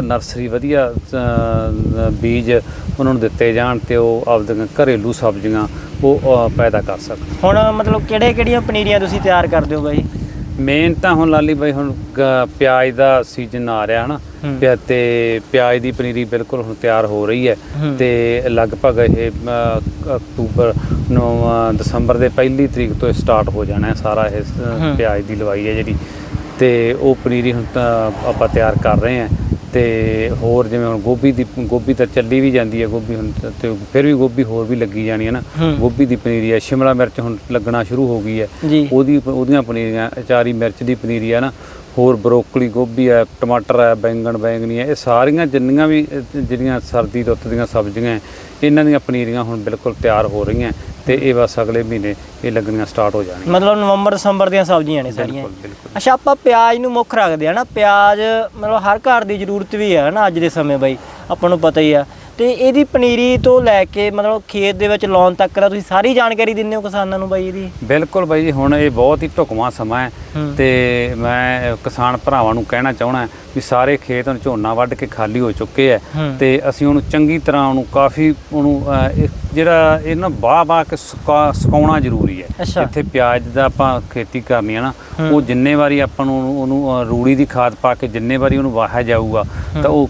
ਵਧੀਆ ਨਰਸਰੀ ਵਧੀਆ ਬੀਜ ਉਹਨਾਂ ਨੂੰ ਦਿੱਤੇ ਜਾਣ ਤੇ ਉਹ ਆਪਦੀਆਂ ਘਰੇਲੂ ਸਬਜ਼ੀਆਂ ਉਹ ਪੈਦਾ ਕਰ ਸਕਣ। ਹੁਣ ਮਤਲਬ ਕਿਹੜੇ ਕਿਹੜੀਆਂ ਪਨੀਰੀਆਂ ਤੁਸੀਂ ਤਿਆਰ ਕਰਦੇ ਹੋ ਬਾਈ? ਮੇਨ ਤਾਂ ਹੁਣ ਲਾਲੀ ਬਾਈ ਹੁਣ ਪਿਆਜ਼ ਦਾ ਸੀਜ਼ਨ ਆ ਰਿਹਾ ਹਨਾ। ਤੇ ਪਿਆਜ਼ ਦੀ ਪਨੀਰੀ ਬਿਲਕੁਲ ਹੁਣ ਤਿਆਰ ਹੋ ਰਹੀ ਹੈ। ਤੇ ਲਗਭਗ ਇਹ ਅਕਤੂਬਰ ਨੂੰ ਦਸੰਬਰ ਦੇ ਪਹਿਲੀ ਤਰੀਕ ਤੋਂ ਸਟਾਰਟ ਹੋ ਜਾਣਾ ਹੈ ਸਾਰਾ ਇਹ। ਪਿਆਜ਼ ਦੀ ਲਵਾਈ ਹੈ ਜਿਹੜੀ। ਤੇ ਉਹ ਪਨੀਰੀ ਹੁਣ ਤਾਂ ਆਪਾਂ ਤਿਆਰ ਕਰ ਰਹੇ ਹਾਂ। ਤੇ ਹੋਰ ਜਿਵੇਂ ਹੁਣ ਗੋਭੀ ਦੀ ਗੋਭੀ ਤਾਂ ਚੱਲੀ ਵੀ ਜਾਂਦੀ ਹੈ ਗੋਭੀ ਹੁਣ ਤਾਂ- ਤੇ ਫਿਰ ਵੀ ਗੋਭੀ ਹੋਰ ਵੀ ਲੱਗੀ ਜਾਣੀ ਹੈ ਨਾ। ਗੋਭੀ ਦੀ ਪਨੀਰੀ ਹੈ ਸ਼ਿਮਲਾ ਮਿਰਚ ਹੁਣ ਲੱਗਣਾ ਸ਼ੁਰੂ ਹੋ ਗਈ ਹੈ। ਉਹਦੀ ਉਹਦੀਆਂ ਪਨੀਰੀਆਂ ਅਚਾਰੀ ਮਿਰਚ ਦੀ ਪਨੀਰੀ ਹੈ ਨਾ ਹੋਰ ਬਰੋਕਲੀ ਗੋਭੀ ਹੈ ਟਮਾਟਰ ਹੈ ਬੈਂਗਣ ਬੈਂਗਣੀ ਹੈ ਇਹ ਸਾਰੀਆਂ ਜਿੰਨੀਆਂ ਵੀ ਜਿਹੜੀਆਂ ਸਰਦੀ ਰੁੱਤ ਦੀਆਂ ਸਬਜ਼ੀਆਂ ਹੈ, ਇਹਨਾਂ ਦੀਆਂ ਪਨੀਰੀਆਂ ਹੁਣ ਬਿਲਕੁਲ ਤਿਆਰ ਹੋ ਰਹੀਆਂ ਤੇ ਇਹ ਬਸ ਅਗਲੇ ਮਹੀਨੇ ਇਹ ਲੱਗਣੀਆਂ ਸਟਾਰਟ ਹੋ ਜਾਣਗੀਆਂ ਮਤਲਬ ਨਵੰਬਰ ਦਸੰਬਰ ਦੀਆਂ ਸਬਜ਼ੀਆਂ ਨੇ ਸਾਰੀਆਂ। ਅੱਛਾ ਆਪਾਂ ਪਿਆਜ਼ ਨੂੰ ਮੁੱਖ ਰੱਖਦੇ ਆ ਨਾ। ਪਿਆਜ਼ ਮਤਲਬ ਹਰ ਘਰ ਦੀ ਜ਼ਰੂਰਤ ਵੀ ਹੈ ਨਾ ਅੱਜ ਦੇ ਸਮੇਂ ਬਾਈ ਆਪਾਂ ਨੂੰ ਪਤਾ ਹੀ ਆ। ਤੇ ਇਹਦੀ ਪਨੀਰੀ ਤੋਂ ਲੈ ਕੇ ਮਤਲਬ ਖੇਤ ਦੇ ਵਿੱਚ ਲਾਉਣ ਤੱਕ ਦਾ ਤੁਸੀਂ ਸਾਰੀ ਜਾਣਕਾਰੀ ਦਿੰਦੇ ਹੋ ਕਿਸਾਨਾਂ ਨੂੰ ਬਾਈ ਇਹਦੀ ਬਿਲਕੁਲ ਬਾਈ ਜੀ ਹੁਣ ਇਹ ਬਹੁਤ ਹੀ ਢੁਕਵਾਂ ਸਮਾਂ ਹੈ। ਤੇ ਮੈਂ ਕਿਸਾਨ ਭਰਾਵਾਂ ਨੂੰ ਕਹਿਣਾ ਚਾਹਣਾ ਵੀ ਸਾਰੇ ਖੇਤ ਹੁਣ ਝੋਨਾ ਵੱਢ ਕੇ ਖਾਲੀ ਹੋ ਚੁੱਕੇ ਹੂੰ। ਤੇ ਅਸੀਂ ਉਹਨੂੰ ਚੰਗੀ ਤਰ੍ਹਾਂ ਉਹਨੂੰ ਕਾਫੀ ਉਹਨੂੰ ਅਹ, ਇਹ ਜਿਹੜਾ ਇਹਨਾਂ ਬਾਹ ਬਾਹ ਕੇ ਸੁਕਾ ਸੁਕਾਉਣਾ ਜ਼ਰੂਰੀ ਹੈ। ਇੱਥੇ ਪਿਆਜ਼ ਦਾ ਆਪਾਂ ਖੇਤੀ ਕਰਨੀ ਹੈ ਨਾ। ਉਹ ਜਿੰਨੇ ਵਾਰੀ ਆਪਾਂ ਨੂੰ ਉਹਨੂੰ- ਰੂੜੀ ਦੀ ਖਾਦ ਪਾ ਕੇ ਜਿੰਨੇ ਵਾਰੀ ਉਹਨੂੰ ਵਾਹਿਆ ਜਾਊਗਾ ਤਾਂ ਉਹ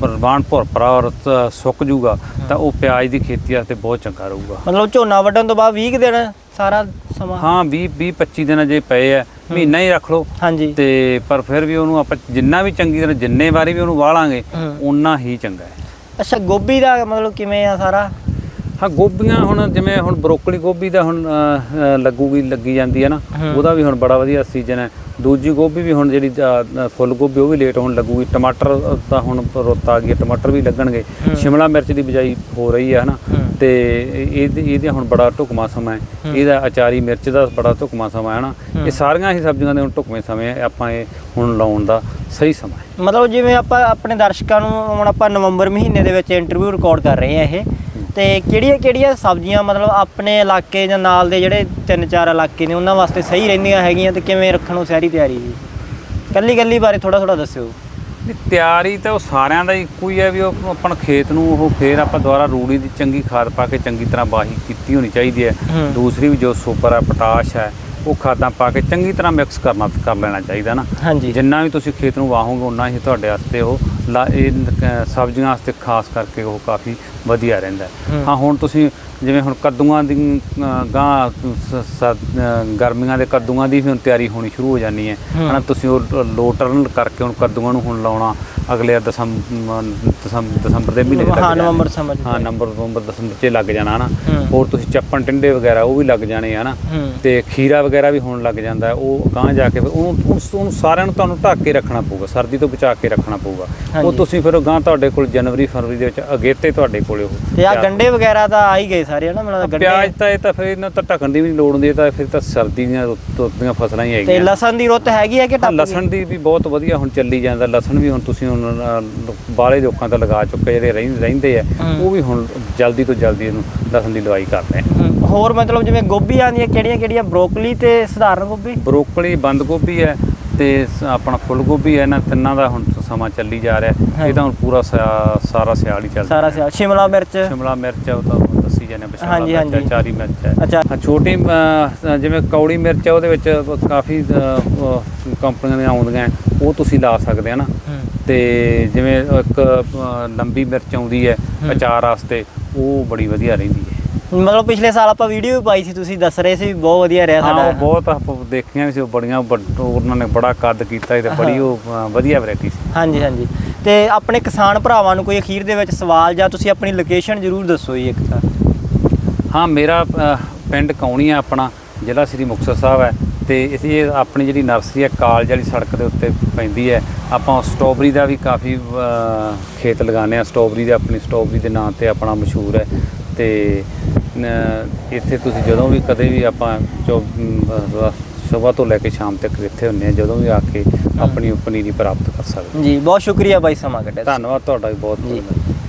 ਪ੍ਰਵਾਨ ਭੁਰਪਰਾ ਔਰ ਸੁੱਕ ਜੂਗਾ ਤਾਂ ਉਹ ਪਿਆਜ਼ ਦੀ ਖੇਤੀ ਵਾਸਤੇ ਬਹੁਤ ਚੰਗਾ ਰਹੂਗਾ। ਮਤਲਬ ਝੋਨਾ ਵੱਢਣ ਤੋਂ ਬਾਅਦ 20 ਕੁ ਦਿਨ ਸਾਰਾ ਸਮਾਂ ਹਾਂ 20 20 25 ਦਿਨ ਜੇ ਪਏ ਆ। ਮਹੀਨਾ ਹੀ ਰੱਖ ਲਓ। ਹਾਂਜੀ। ਤੇ ਪਰ ਫਿਰ ਵੀ ਉਹਨੂੰ ਆਪਾਂ ਜਿੰਨਾ ਵੀ ਚੰਗੀ ਤਰ੍ਹਾਂ ਜਿੰਨੇ ਵਾਰੀ ਵੀ ਉਹਨੂੰ ਵਾਲਾਂਗੇ। ਉਨਾ ਹੀ ਚੰਗਾ ਹੈ। ਅੱਛਾ ਗੋਭੀ ਦਾ ਮਤਲਬ ਕਿਵੇਂ ਆ ਸਾਰਾ? ਹਾਂ ਗੋਭੀਆਂ ਹੁਣ ਜਿਵੇਂ ਹੁਣ ਬਰੋਕਲੀ ਗੋਭੀ ਦਾ ਹੁਣ ਅਹ, ਲੱਗੂਗੀ ਲੱਗੀ ਜਾਂਦੀ ਹੈ ਨਾ ਹੂੰ। ਉਹਦਾ ਵੀ ਹੁਣ ਬੜਾ ਵਧੀਆ ਸੀਜ਼ਨ ਹੈ ਦੂਜੀ ਗੋਭੀ ਵੀ ਹੁਣ ਜਿਹੜੀ ਅਹ, ਫੁੱਲ ਗੋਭੀ ਉਹ ਵੀ ਲੇਟ ਹੁਣ ਲੱਗੂਗੀ ਟਮਾਟਰ ਤਾਂ ਹੁਣ ਰੁੱਤ ਆ ਗਈ ਹੈ, ਟਮਾਟਰ ਵੀ ਲੱਗਣਗੇ ਹੂੰ। ਸ਼ਿਮਲਾ ਮਿਰਚ ਦੀ ਬਿਜਾਈ ਹੋ ਰਹੀ ਹੈ ਹਨਾ ਹੂੰ। ਤੇ ਇਹ ਇਹਦੇ ਹੁਣ ਬੜਾ ਢੁਕਮਾ ਸਮਾਂ ਹੈ ਹੂੰ। ਇਹਦਾ ਅਚਾਰੀ ਮਿਰਚ ਦਾ ਬੜਾ ਢੁਕਮਾ ਸਮਾਂ ਹੈ ਨਾ ਹੂੰ। ਇਹ ਸਾਰੀਆਂ ਹੀ ਸਬਜ਼ੀਆਂ ਦੇ ਹੁਣ ਢੁਕਵੇਂ ਸਮੇਂ ਹੈ ਆਪਾਂ ਇਹ ਹੁਣ ਲਾਉਣ ਦਾ ਸਹੀ ਸਮਾਂ ਹੈ ਮਤਲਬ ਜਿਵੇਂ ਆਪਾਂ ਆਪਣੇ ਦਰਸ਼ਕਾਂ ਨੂੰ ਹੁਣ ਆਪਾਂ ਨਵੰਬਰ ਮਹੀਨੇ ਦੇ ਵਿੱਚ ਇੰਟਰਵਿਊ ਰਿਕਾਰਡ ਕਰ ਰਹੇ ਆ ਇਹ ਤੇ ਕਿਹੜੀਆਂ ਕਿਹੜੀਆਂ ਸਬਜ਼ੀਆਂ ਮਤਲਬ ਆਪਣੇ ਇਲਾਕੇ ਜਾਂ ਨਾਲ ਦੇ ਜਿਹੜੇ ਤਿੰਨ ਚਾਰ ਇਲਾਕੇ ਨੇ ਉਹਨਾਂ ਵਾਸਤੇ ਸਹੀ ਰਹਿੰਦੀਆਂ ਹੈਗੀਆਂ ਤੇ ਕਿਵੇਂ ਰੱਖਣ ਨੂੰ ਸਾਰੀ ਤਿਆਰੀ ਜੀ? ਕੱਲੀ ਕੱਲੀ ਬਾਰੇ ਥੋੜਾ ਥੋੜਾ ਦੱਸਿਓ। ਨਹੀਂ ਤਿਆਰੀ ਤਾਂ ਉਹ ਸਾਰਿਆਂ ਦਾ ਇੱਕੋ ਹੀ ਹੈ ਵੀ ਉਹ ਆਪਣ ਖੇਤ ਨੂੰ ਉਹ ਫੇਰ ਆਪਾਂ ਦੁਬਾਰਾ ਰੂੜੀ ਦੀ ਚੰਗੀ ਖਾਦ ਪਾ ਕੇ ਚੰਗੀ ਤਰ੍ਹਾਂ ਬਾਹੀ ਕੀਤੀ ਹੋਣੀ ਚਾਹੀਦੀ ਹੈ। ਦੂਸਰੀ ਵੀ ਜੋ ਸੁਪਰ ਹੈ ਪੋਟਾਸ਼ ਹੈ ਉਹ ਖਾਦਾਂ ਪਾ ਕੇ ਚੰਗੀ ਤਰ੍ਹਾਂ ਮਿਕਸ ਕਰਨਾ ਕਰ ਲੈਣਾ ਚਾਹੀਦਾ ਨਾ। ਜਿੰਨਾ ਵੀ ਤੁਸੀਂ ਖੇਤ ਨੂੰ ਵਾਹੋਗੇ ਉਨਾ ਹੀ ਤੁਹਾਡੇ ਵਾਸਤੇ ਉਹ ਲਾ- ਇਹ ਸਬਜ਼ੀਆਂ ਵਾਸਤੇ ਖਾਸ ਕਰਕੇ ਉਹ ਕਾਫੀ ਵਧੀਆ ਰਹਿੰਦਾ ਹੈ। ਹੁਣ ਤੁਸੀਂ ਜਿਵੇਂ ਹੁਣ ਕੱਦੂਆਂ ਦੀ ਗਾਂ ਸ- ਗਰਮੀਆਂ ਦੇ ਕੱਦੂਆਂ ਦੀ ਵੀ ਹੁਣ ਤਿਆਰੀ ਹੋਣੀ ਸ਼ੁਰੂ ਹੋ ਜਾਣੀ ਹੈ ਹੂੰ। ਹਨਾ ਤੁਸੀਂ ਉਹ ਲੋ ਟਰਨ ਕਰਕੇ ਹੁਣ ਕੱਦੂਆਂ ਨੂੰ ਹੁਣ ਲਾਉਣਾ ਅਗਲੇ ਦਸੰਬਰ ਦਸੰਬਰ ਦੇ ਮਹੀਨੇ ਲੱਗ ਹਾਂ। ਨਵੰਬਰ ਸਮਝ ਹਾਂ ਨੰਬਰ ਨਵੰਬਰ ਦਸੰਬਰ 'ਚ ਲੱਗ ਜਾਣਾ ਹਨਾ। ਹੋਰ ਤੁਸੀਂ ਚੱਪਣ ਟਿੰਡੇ ਵਗੈਰਾ ਉਹ ਵੀ ਲੱਗ ਜਾਣੇ ਹਨਾ ਤੇ ਖੀਰਾ ਵਗੈਰਾ ਵੀ ਹੋਣ ਲੱਗ ਜਾਂਦਾ। ਉਹ ਗਾਂ ਜਾ ਕੇ ਉਹਨੂੰ ਉਹਨੂੰ ਸਾਰਿਆਂ ਨੂੰ ਤੁਹਾਨੂੰ ਢੱਕ ਕੇ ਰੱਖਣਾ ਪਊਗਾ ਸਰਦੀ ਤੋਂ ਬਚਾ ਕੇ ਰੱਖਣਾ ਪਊਗਾ ਉਹ। ਤੁਸੀਂ ਫਿਰ ਗਾਂ ਤੁਹਾਡੇ ਕੋਲ ਜਨਵਰੀ ਫਰਵਰੀ ਦੇ ਵਿੱਚ ਅਗੇਤੇ ਤੁਹਾਡੇ ਕੋਲੇ ਉਹ ਤੇ ਆ ਗੰਡੇ ਵਗੈਰਾ ਤਾਂ ਆ ਹੀ ਗਏ ਸਾਰੇ ਹਨਾ ਮੈਨੂੰ ਲੱਗਦਾ ਪਿਆਜ਼ ਗੰਡੇ ਤਾਂ ਇਹ ਤਾਂ ਫਿਰ ਇਹਨਾਂ ਤਾਂ ਢੱਕਣ ਦੀ ਵੀ ਲੋੜ ਹੁੰਦੀ ਤਾਂ ਫਿਰ ਤਾਂ ਸਰਦੀ ਦੀਆਂ ਰੁੱਤ ਫਸਲਾਂ ਹੀ ਤੇ ਹੈਗੀਆਂ ਲਸਣ ਦੀ ਰੁੱਤ ਹੈਗੀ ਹੈ ਕਿ? ਲਸਣ ਦੀ ਵੀ ਬਹੁਤ ਵਧੀਆ ਹੁਣ ਚੱਲੀ ਜਾਂਦਾ ਲਸਣ ਵੀ ਹੁਣ ਤੁਸੀਂ ਹੁਣ ਬਾਹਲੇ ਲੋਕਾਂ ਤੋਂ ਲਗਾ ਚੁੱਕੇ ਜਿਹੜੇ ਰਹਿੰ- ਰਹਿੰਦੇ ਆ। ਉਹ ਵੀ ਹੁਣ ਜਲਦੀ ਤੋਂ ਜਲਦੀ ਇਹਨੂੰ ਲਸਣ ਦੀ ਲਵਾਈ ਕਰਦੇ ਆ। ਹੋਰ ਮਤਲਬ ਜਿਵੇਂ ਗੋਭੀ ਆਉਂਦੀਆਂ ਕਿਹੜੀਆਂ ਕਿਹੜੀਆਂ? ਬਰੋਕਲੀ ਤੇ ਸਧਾਰਨ ਗੋਭੀ? ਬਰੋਕਲੀ ਬੰਦ ਗੋਭੀ ਹੈ ਤੇ ਆਪਣਾ ਫੁੱਲ ਗੋਭੀ ਹੈ ਇਹਨਾਂ ਤਿੰਨਾਂ ਦਾ ਹੁਣ ਸਮਾਂ ਚੱਲੀ ਜਾ ਰਿਹਾ। ਇਹ ਤਾਂ ਹੁਣ ਪੂਰਾ ਸਾਰਾ ਸਿਆਲ ਹੀ ਚੱਲਦਾ ਸਾਰਾ ਸਿਆ ਸ਼ਿਮਲਾ ਮਿਰਚ? ਸ਼ਿਮਲਾ ਮਿਰਚ ਉਹ ਤਾਂ ਦੱਸੀ ਜਾਂਦੇ ਹਾਂਜੀ, ਹਾਂਜੀ। ਚਾਰੀ ਮਿਰਚ ਹੈ। ਅੱਛਾ। ਛੋਟੀ ਜਿਵੇਂ ਕੌੜੀ ਮਿਰਚ ਹੈ ਉਹਦੇ ਵਿੱਚ ਕਾਫੀ ਕੰਪਨੀਆਂ ਦੀਆਂ ਆਉਂਦੀਆਂ ਉਹ ਤੁਸੀਂ ਲਾ ਸਕਦੇ ਆ ਨਾ। ਤੇ ਜਿਵੇਂ ਇੱਕ ਲੰਬੀ ਮਿਰਚ ਆਉਂਦੀ ਹੈ ਹੂੰ। ਅਚਾਰ ਵਾਸਤੇ ਉਹ ਬੜੀ ਵਧੀਆ ਰਹਿੰਦੀ ਹੈ। ਮਤਲਬ ਪਿਛਲੇ ਸਾਲ ਆਪਾਂ ਵੀਡੀਓ ਵੀ ਪਾਈ ਸੀ ਤੁਸੀਂ ਦੱਸ ਰਹੇ ਸੀ ਬਹੁਤ ਵਧੀਆ ਰਿਹਾ ਹਾਂ ਸਾਡਾ ਬਹੁਤ ਆਪਾਂ ਦੇਖੀਆਂ ਵੀ ਸੀ ਉਹ ਬੜੀਆਂ ਵੱਡ- ਉਹਨਾਂ ਨੇ ਬੜਾ ਕੱਦ ਕੀਤਾ ਤੇ ਬੜੀ ਉਹ ਵਧੀਆ ਵੈਰਾਈਟੀ ਸੀ। ਹਾਂਜੀ ਹਾਂਜੀ। ਤੇ ਆਪਣੇ ਕਿਸਾਨ ਭਰਾਵਾਂ ਨੂੰ ਕੋਈ ਅਖੀਰ ਦੇ ਵਿੱਚ ਸਵਾਲ ਜਾਂ ਤੁਸੀਂ ਆਪਣੀ ਲੋਕੇਸ਼ਨ ਜ਼ਰੂਰ ਦੱਸੋ ਜੀ ਇੱਕ ਤਾਂ। ਹਾਂ ਮੇਰਾ ਪਿੰਡ ਕੌਣੀ ਆ ਆਪਣਾ ਜ਼ਿਲ੍ਹਾ ਸ੍ਰੀ ਮੁਕਤਸਰ ਸਾਹਿਬ ਹੈ। ਤੇ ਇਸੇ ਇਹ ਆਪਣੀ ਜਿਹੜੀ ਨਰਸਰੀ ਹੈ ਕਾਲਜ ਵਾਲੀ ਸੜਕ ਦੇ ਉੱਤੇ ਪੈਂਦੀ ਹੈ। ਆਪਾਂ ਸਟ੍ਰਾਬੇਰੀ ਦਾ ਵੀ ਕਾਫੀ ਖੇਤ ਲਗਾਉਂਦੇ ਆ ਸਟ੍ਰਾਬੇਰੀ ਦੇ ਆਪਣੀ ਸਟ੍ਰਾਬੇਰੀ ਦੇ ਨਾਂ ਤੇ ਆਪਣਾ ਮਸ਼ਹੂਰ ਹੈ। ਤੇ ਇੱਥੇ ਤੁਸੀਂ ਜਦੋਂ ਵੀ ਕਦੇ ਵੀ ਆਪਾਂ ਜੋ ਸਵੇਰ ਤੋਂ ਲੈ ਕੇ ਸ਼ਾਮ ਤੱਕ ਇੱਥੇ ਹੁੰਦੇ ਆ ਜਦੋਂ ਵੀ ਆ ਕੇ ਆਪਣੀ ਪਨੀਰੀ ਪ੍ਰਾਪਤ ਕਰ ਸਕਦੇ ਜੀ ਬਹੁਤ ਸ਼ੁਕਰੀਆ ਬਾਈ ਸਮਾਂ ਕੱਢਿਆ। ਧੰਨਵਾਦ ਤੁਹਾਡਾ ਵੀ ਬਹੁਤ ਬਹੁਤ